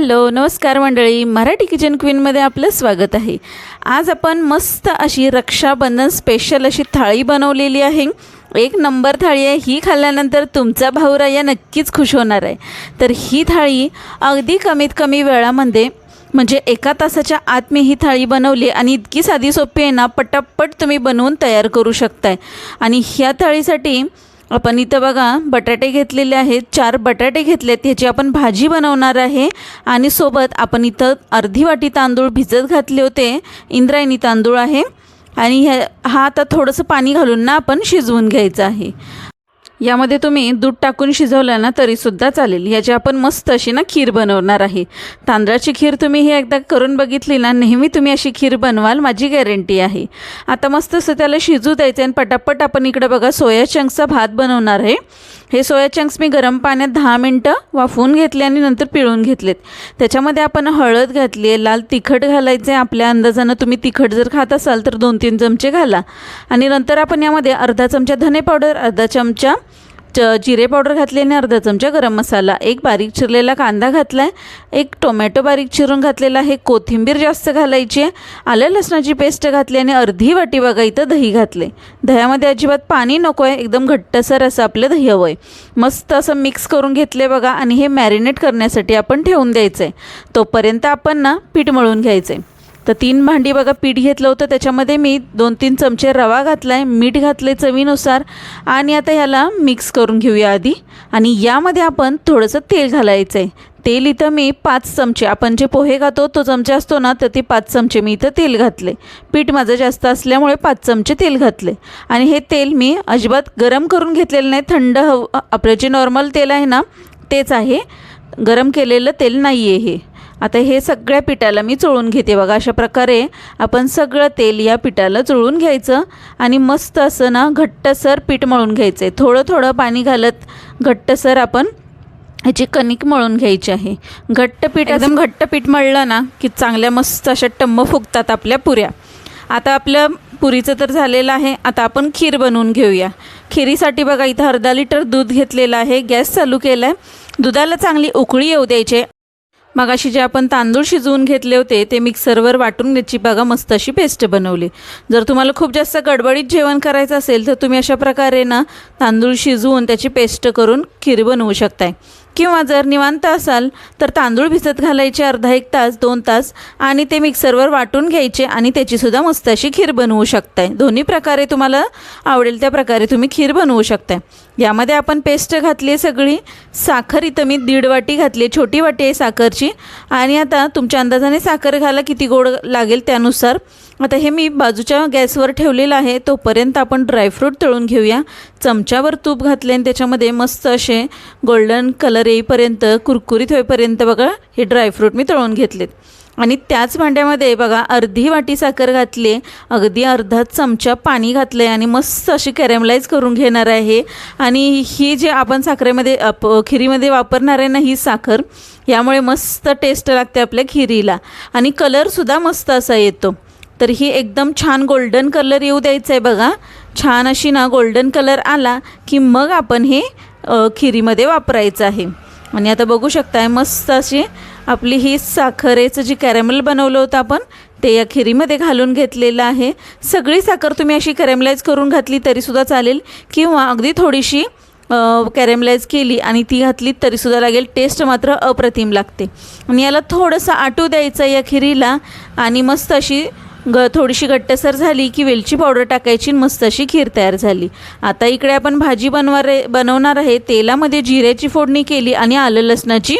Hello नमस्कार मंडळी. Marathi kitchen क्वीनमध्ये आपलं स्वागत आहे. आज आपण मस्त अशी रक्षाबंधन स्पेशल अशी थाळी बनवलेली आहे. एक नंबर थाळी आहे. ही खाल्ल्यानंतर तुमचा भाऊराया नक्कीच खुश होणार आहे. तर ही थाळी अगदी कमीत कमी वेळामध्ये म्हणजे एका तासाच्या आत मी ही थाळी बनवली आणि इतकी साधी सोपी आहे ना पटापट तुम्ही बनवून तयार करू शकताय. आणि ह्या थाळीसाठी आपण इथं बघा बटाटे घेतलेले आहेत चार बटाटे घेतलेत ह्याची आपण भाजी बनवणार आहे. आणि सोबत आपण इथं अर्धी वाटी तांदूळ भिजत घातले होते इंद्रायणी तांदूळ आहे. आणि ह्या हा आता थोडंसं पाणी घालून ना आपण शिजवून घ्यायचं आहे. यामध्ये तुम्ही दूध टाकून शिजवलं ना तरीसुद्धा चालेल. याची आपण मस्त अशी ना खीर बनवणार आहे. तांदळाची खीर तुम्ही ही एकदा करून बघितली ना नेहमी तुम्ही अशी खीर बनवाल माझी गॅरंटी आहे. आता मस्त असं त्याला शिजू द्यायचं आणि पटापट आपण इकडे बघा सोया चंक्सचा भात बनवणार आहे. हे सोया चंक्स मी गरम पाण्यात दहा मिनटं वाफवून घेतले आणि नंतर पिळून घेतलेत. त्याच्यामध्ये आपण हळद घातली आहे लाल तिखट घालायचं आहे आपल्या अंदाजानं तुम्ही तिखट जर खात असाल तर दोन तीन चमचे घाला. आणि नंतर आपण यामध्ये अर्धा चमचा धने पावडर अर्धा चमचा च जिरे पावडर घातली आणि अर्धा चमचा गरम मसाला एक बारीक चिरलेला कांदा घातला आहे एक टोमॅटो बारीक चिरून घातलेला आहे कोथिंबीर जास्त घालायची आहे आलं लसणाची पेस्ट घातली आणि अर्धी वाटी बघा इथं दही घातले दह्यामध्ये अजिबात पाणी नको आहे एकदम घट्टसर असं आपलं दही हवं आहे मस्त असं मिक्स करून घेतले बघा आणि हे मॅरिनेट करण्यासाठी आपण ठेवून द्यायचं आहे तोपर्यंत आपण ना पीठ मळून घ्यायचं आहे तर तीन भांडी बघा पीठ घेतलं होतं. त्याच्यामध्ये मी दोन तीन चमचे रवा घातला आहे मीठ घातले चवीनुसार. आणि आता ह्याला मिक्स करून घेऊया आधी. आणि यामध्ये आपण थोडंसं तेल घालायचं आहे तेल इथं मी पाच चमचे आपण जे पोहे घातो तो चमचा असतो ना तर ते पाच चमचे मी इथं तेल घातले पीठ माझं जास्त असल्यामुळे पाच चमचे तेल घातले आणि हे तेल मी अजिबात गरम करून घेतलेलं नाही. थंड हव आपलं जे नॉर्मल तेल आहे ना तेच आहे. गरम केलेलं तेल नाही आहे हे. आता हे सगळ्या पिठाला मी चोळून घेते. बघा अशा प्रकारे आपण सगळं तेल या पिठाला चोळून घ्यायचं आणि मस्त असं ना घट्टसर पीठ मळून घ्यायचं आहे थोडं थोडं पाणी घालत घट्टसर आपण ह्याची कणिक मळून घ्यायची आहे. घट्ट पीठ एकदम घट्ट पीठ मळलं ना की चांगल्या मस्त अशा टम्म फुगतात आपल्या पुऱ्या. आता आपलं पुरीचं तर झालेलं आहे. आता आपण खीर बनवून घेऊया. खिरीसाठी बघा इथं अर्धा लिटर दूध घेतलेलं आहे. गॅस चालू केला आहे दुधाला चांगली उकळी येऊ द्यायची. मगाशी जे आपण तांदूळ शिजवून घेतले होते ते मिक्सरवर वाटून त्याची बघा मस्त अशी पेस्ट बनवली. जर तुम्हाला खूप जास्त गडबडीत जेवण करायचं असेल तर तुम्ही अशा प्रकारे ना तांदूळ शिजवून त्याची पेस्ट करून खीर बनवू शकताय. किंवा जर निवांत असाल तर तांदूळ भिजत घालायचे अर्धा एक तास दोन तास आणि ते मिक्सरवर वाटून घ्यायचे आणि त्याचीसुद्धा मस्त अशी खीर बनवू शकताय. दोन्ही प्रकारे तुम्हाला आवडेल त्या प्रकारे तुम्ही खीर बनवू शकताय. यामध्ये आपण पेस्ट घातली आहे सगळी साखर इथं मी दीड वाटी घातली आहे छोटी वाटी आहे साखरची. आणि आता तुमच्या अंदाजाने साखर घाला किती गोड लागेल त्यानुसार. आता हे मी बाजूच्या गॅसवर ठेवलेलं आहे. तोपर्यंत आपण ड्रायफ्रूट तळून घेऊया. चमच्यावर तूप घातले आणि त्याच्यामध्ये मस्त असे गोल्डन कलर येईपर्यंत कुरकुरीत होईपर्यंत बघा हे ड्रायफ्रूट मी तळून घेतलेत. आणि त्याच भांड्यामध्ये बघा अर्धी वाटी साखर घातली अगदी अर्धा चमचा पाणी घातलं आहे आणि मस्त अशी कॅरेमलाइज करून घेणार आहे. आणि ही जे आपण साखरेमध्ये अप खिरीमध्ये वापरणार आहे ना ही साखर यामुळे मस्त टेस्ट लागते आपल्या खिरीला. आणि कलरसुद्धा मस्त असा येतो. तर ही एकदम छान गोल्डन कलर येऊ द्यायचं आहे बघा. छान अशी ना गोल्डन कलर आला की मग आपण हे खिरीमध्ये वापरायचं आहे. आणि आता बघू शकताय मस्त अशी आपली ही साखरेचं जी कॅरेमल बनवलं होतं आपण ते या खिरीमध्ये घालून घेतलेलं आहे. सगळी साखर तुम्ही अशी कॅरेमलाईज करून घातली तरीसुद्धा चालेल. किंवा अगदी थोडीशी कॅरेमलाईज केली आणि ती घातली तरीसुद्धा लागेल. टेस्ट मात्र अप्रतिम लागते. आणि याला थोडंसं आटू द्यायचं या खिरीला. आणि मस्त अशी ग थोडीशी घट्टसर झाली की वेलची पावडर टाकायची मस्त अशी खीर तयार झाली. आता इकडे आपण भाजी बनवा बनवणार आहे. तेलामध्ये जिऱ्याची फोडणी केली आणि आलं लसणाची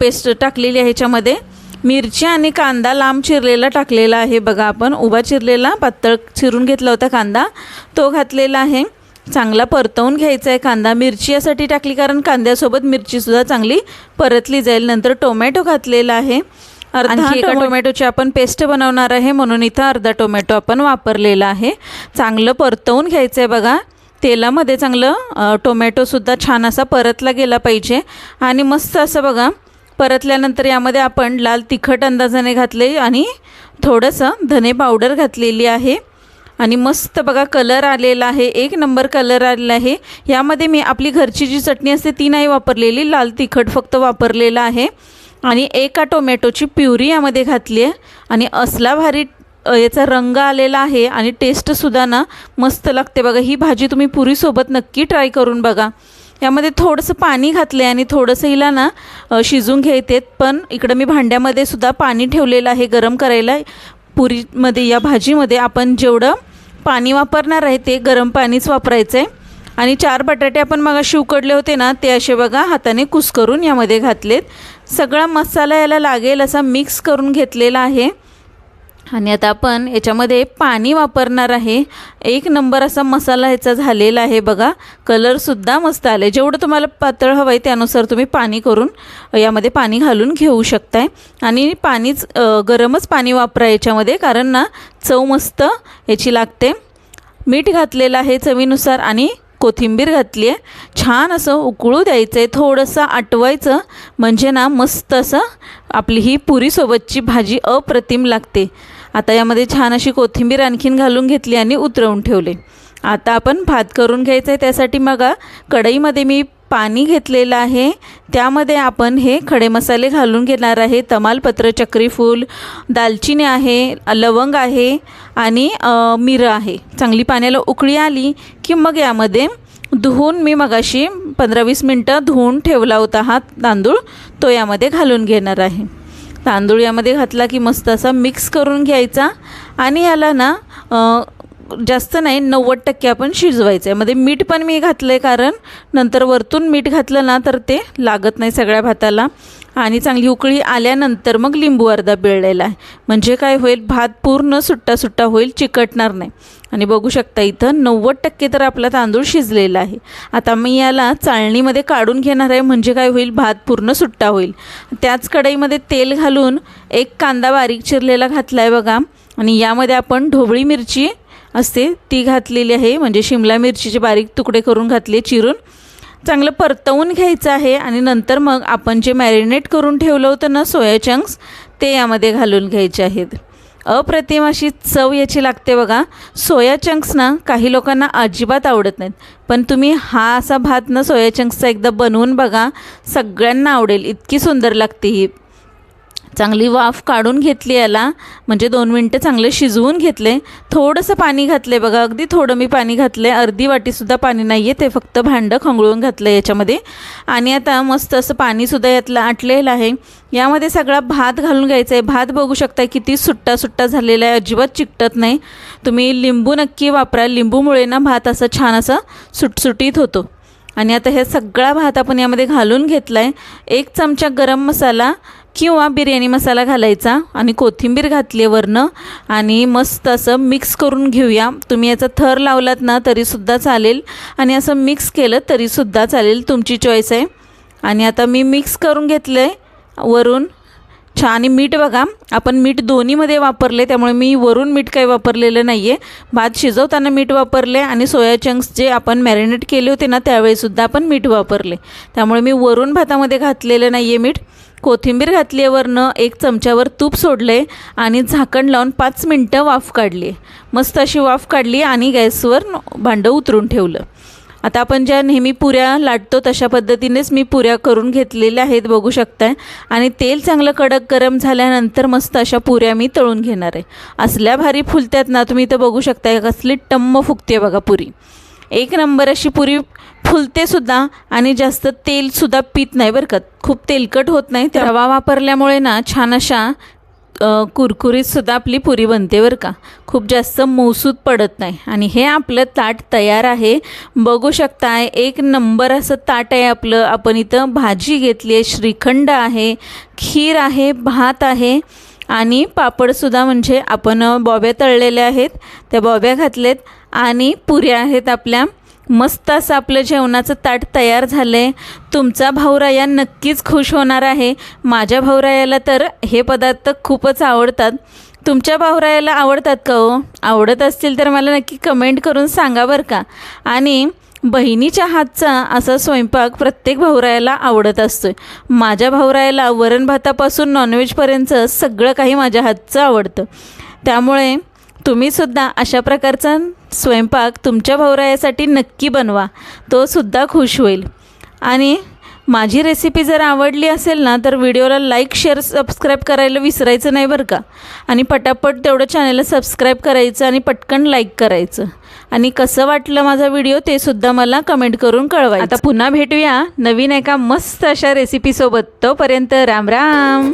पेस्ट टाकलेली आहे ह्याच्यामध्ये. मिरची आणि कांदा लांब चिरलेला टाकलेला आहे. बघा आपण उभा चिरलेला पातळ चिरून घेतला होता कांदा. तो घातलेला आहे. चांगला परतवून घ्यायचा आहे कांदा. मिरची यासाठी टाकली कारण कांद्यासोबत मिरचीसुद्धा चांगली परतली जाईल. नंतर टोमॅटो घातलेला आहे. अर्धा एका टोमॅटोची आपण पेस्ट बनवणार आहे म्हणून इथं अर्धा टोमॅटो आपण वापरलेला आहे. चांगलं परतवून घ्यायचं आहे बघा. तेलामध्ये चांगलं टोमॅटोसुद्धा छान असा परतला गेला पाहिजे. आणि मस्त असं बघा परतल्यानंतर यामध्ये आपण लाल तिखट अंदाजाने घातले आणि थोडंसं धने पावडर घातलेली आहे. आणि मस्त बघा कलर आलेला आहे एक नंबर कलर आलेला आहे. यामध्ये मी आपली घरची जी चटणी असते ती नाही वापरलेली लाल तिखट फक्त वापरलेलं आहे. आणि एका टोमॅटोची प्युरी यामध्ये घातली आहे. आणि असला भारी याचा रंग आलेला आहे आणि टेस्टसुद्धा ना मस्त लागते बघा. ही भाजी तुम्ही पुरीसोबत नक्की ट्राय करून बघा. यामध्ये थोडंसं पाणी घातलं आहे आणि थोडंसं हिला ना शिजून घ्यायचे पण इकडं मी भांड्यामध्ये सुद्धा पाणी ठेवलेलं आहे गरम करायला. पुरीमध्ये या भाजीमध्ये आपण जेवढं पाणी वापरणार आहे ते गरम पाणीच वापरायचं आहे आणि चार बटाटे आपण मग उकडले होते ना ते असे बघा हाताने कुस्करून यामध्ये घातलेत. सगळा मसाला याला लागेल असा मिक्स करून घेतलेला आहे. आणि आता आपण याच्यामध्ये पाणी वापरणार आहे. एक नंबर असा मसाला ह्याचा झालेला आहे बघा. कलरसुद्धा मस्त आले जेवढं तुम्हाला पातळ हवं आहे त्यानुसार तुम्ही पाणी करून यामध्ये पाणी घालून घेऊ शकताय. आणि पाणीच गरमच पाणी वापरा याच्यामध्ये कारण ना चव मस्त याची लागते. मीठ घातलेलं आहे चवीनुसार आणि कोथिंबीर घातली आहे छान असं उकळू द्यायचं आहे थोडंसं आटवायचं. म्हणजे ना मस्त असं आपली ही पुरीसोबतची भाजी अप्रतिम लागते. आता यामध्ये छान अशी कोथिंबीर आणखीन घालून घेतली आणि उतरवून ठेवले. आता आपण भात करून घ्यायचं आहे त्यासाठी मग कढईमध्ये मी पाणी घेतलेलं आहे. त्यामध्ये आपण हे खडे मसाले घालून घेणार आहे. तमालपत्र चक्रीफूल दालचिनी आहे लवंग आहे आणि मिरं आहे. चांगली पाण्याला उकळी आली की मग यामध्ये धुवून मी मगाशी पंधरा वीस मिनटं धुवून ठेवला होता हा तांदूळ. तो यामध्ये घालून घेणार आहे. तांदूळ यामध्ये घातला की मस्त असा मिक्स करून घ्यायचा आणि याला ना जास्त नाही नव्वद टक्के आपण शिजवायचं आहे मध्ये मीठ पण मी घातलं आहे कारण नंतर वरतून मीठ घातलं ना तर ते लागत नाही सगळ्या भाताला. आणि चांगली उकळी आल्यानंतर मग लिंबू अर्धा पिळलेला आहे. म्हणजे काय होईल भात पूर्ण सुट्टा सुट्टा होईल चिकटणार नाही. आणि बघू शकता इथं नव्वद टक्के तर आपला तांदूळ शिजलेला आहे. आता मी याला चाळणीमध्ये काढून घेणार आहे म्हणजे काय होईल भात पूर्ण सुट्टा होईल. त्याच कढईमध्ये तेल घालून एक कांदा बारीक चिरलेला घातला आहे बघा. आणि यामध्ये आपण ढोबळी मिरची असते. ती घातलेली आहे. म्हणजे शिमला मिरचीचे बारीक तुकडे करून घातले चिरून. चांगलं परतवून घ्यायचं आहे आणि नंतर मग आपण जे मॅरिनेट करून ठेवलं होतं ना सोया चंक्स ते यामध्ये घालून घ्यायचे आहेत. अप्रतिम अशी चव याची लागते बघा. सोया चंक्स ना काही लोकांना अजिबात आवडत नाहीत. पण तुम्ही हा असा भात ना सोया चंक्सचा एकदा बनवून बघा. सगळ्यांना आवडेल. इतकी सुंदर लागते ही. चांगली वाफ काढून घेतली याला. म्हणजे दोन मिनटं चांगले शिजवून घेतले. थोडंसं पाणी घातले बघा. अगदी थोडं मी पाणी घातले अर्धी वाटीसुद्धा पाणी नाही आहे ते फक्त भांडं खंगळून घातलं याच्यामध्ये. आणि आता मस्त असं पाणीसुद्धा यातलं आटलेलं आहे. यामध्ये सगळा भात घालून घ्यायचा आहे भात बघू शकता किती सुट्टा सुट्टा झालेला आहे. अजिबात चिकटत नाही. तुम्ही लिंबू नक्की वापरा. लिंबूमुळे ना भात असं छान असा सुटसुटीत होतो. आणि आता हे सगळा भात आपण यामध्ये घालून घेतला आहे एक चमचा गरम मसाला किंवा बिर्याणी मसाला घालायचा आणि कोथिंबीर घातली आहे वरनं आणि मस्त असं मिक्स करून घेऊया. तुम्ही याचा थर लावलात ना तरीसुद्धा चालेल. आणि असं मिक्स केलं तरीसुद्धा चालेल. तुमची चॉईस आहे. आणि आता मी मिक्स करून घेतलं आहे वरून. छान आणि मीठ बघा. आपण मीठ दोन्हीमध्ये वापरले त्यामुळे मी वरून मीठ काही वापरलेलं नाही आहे भात शिजवताना मीठ वापरले आणि सोया चंक्स जे आपण मॅरिनेट केले होते ना त्यावेळीसुद्धा आपण मीठ वापरले त्यामुळे मी वरून भातामध्ये घातलेलं नाही आहे मीठ. कोथिंबीर घातली आहे वरनं एक चमच्यावर तूप सोडले आणि झाकण लावून पाच मिनटं वाफ काढली. मस्त अशी वाफ काढली आणि गॅसवर भांडं उतरून ठेवलं. आता आपण ज्या नेहमी पुऱ्या लाटतो तशा पद्धतीनेच मी पुऱ्या करून घेतलेल्या आहेत बघू शकताय. आणि तेल चांगलं कडक गरम झाल्यानंतर मस्त अशा पुऱ्या मी तळून घेणार आहे. असल्या भारी फुलत्यात ना तुम्ही इथं बघू शकताय कसली टम्म फुगते बघा पुरी. एक नंबर अशी पुरी फुलते सुद्धा आणि जास्त तेलसुद्धा पित नाही बरं का. खूप तेलकट होत नाही. रवा वापरल्यामुळे ना छान अशा कुरकुरीतसुद्धा आपली पुरी बनते बरं का. खूप जास्त मौसूद पडत नाही. आणि हे आपलं ताट तयार आहे. बघू शकताय एक नंबर असं ताट आहे आपलं. आपण इथं भाजी घेतली आहे श्रीखंड आहे खीर आहे भात आहे आणि पापडसुद्धा म्हणजे आपण बॉब्या तळलेल्या आहेत. त्या बॉब्या घातलेत आणि पुऱ्या आहेत आपल्या. मस्त असं आपलं जेवणाचं ताट तयार झालं आहे तुमचा भाऊराया नक्कीच खुश होणार आहे. माझ्या भाऊरायाला तर हे पदार्थ खूपच आवडतात. तुमच्या भाऊरायाला आवडतात का हो? आवडत असतील तर मला नक्की कमेंट करून सांगा बरं का. आणि बहिणीच्या हातचा असा स्वयंपाक प्रत्येक भाऊरायाला आवडत असतो आहे माझ्या भाऊरायाला वरण भातापासून नॉनव्हेजपर्यंत सगळं काही माझ्या हातचं आवडतं. त्यामुळे तुम्हीसुद्धा अशा प्रकारचा स्वयंपाक तुमच्या भाऊरायासाठी नक्की बनवा. तो सुद्धा खुश होईल. आणि माझी रेसिपी जर आवडली असेल ना तर व्हिडिओला लाईक शेअर सबस्क्राईब करायला विसरायचं नाही बरं का. आणि पटापट तेवढं चॅनलला सबस्क्राईब करायचं आणि पटकन लाईक करायचं. आणि कसं वाटलं माझा व्हिडिओ ते सुद्धा मला कमेंट करून कळवा आता पुन्हा भेटूया नवीन एका मस्त अशा रेसिपीसोबत तोपर्यंत राम राम.